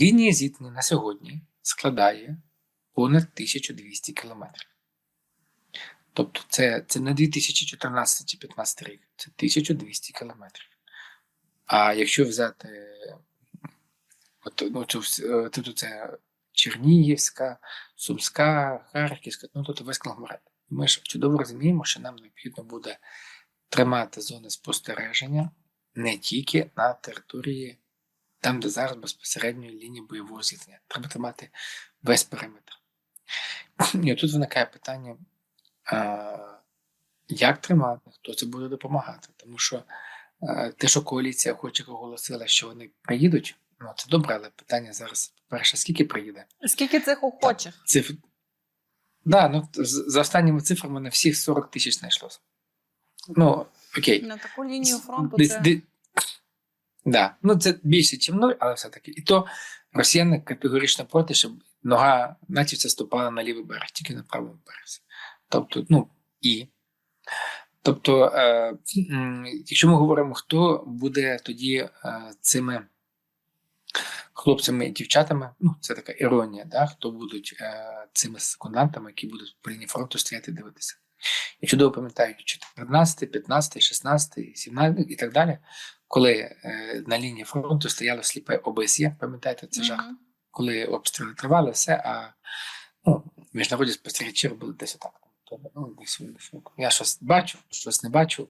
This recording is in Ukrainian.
Лінія зіткнення на сьогодні складає понад 1200 кілометрів. Тобто це, це не 2014 чи 2015 рік, це 1200 кілометрів. А якщо взяти от, ну, цю, е, це Чернігівська, Сумська, Харківська, ну тут весь конгломерат. Ми ж чудово розуміємо, що нам необхідно буде тримати зони спостереження не тільки на території, там, де зараз безпосередньо лінії бойового зіткнення. Треба тримати весь периметр. І тут виникає питання, як тримати, хто це буде допомагати. Тому що те, що коаліція хоче оголосила, що вони приїдуть, ну це добре, але питання зараз, по-перше, скільки приїде? Скільки цих охочих? Цифр... Да, ну, за останніми цифрами на всіх 40 тисяч знайшлося. Ну, окей. На таку лінію фронту Десь- це Да. Ну, це більше, ніж нуль, але все-таки. І то росіяни категорично проти, щоб нога націвця ступала на лівий берег, тільки на правому березі. Тобто, ну, і. Тобто, е, якщо ми говоримо, хто буде тоді е, цими хлопцями і дівчатами, ну, це така іронія, да? хто будуть е, цими секундантами, які будуть по лінії фронту стояти і дивитися. Я чудово пам'ятаю 14, 15, 16, 17 і так далі, коли е, на лінії фронту стояло сліпе ОБСЄ, пам'ятаєте, це жах, коли обстріли тривали, все, а ну, міжнародні спостерігачі робили десь отак. Тобто, ну, десь, десь, Я щось бачу, щось не бачу.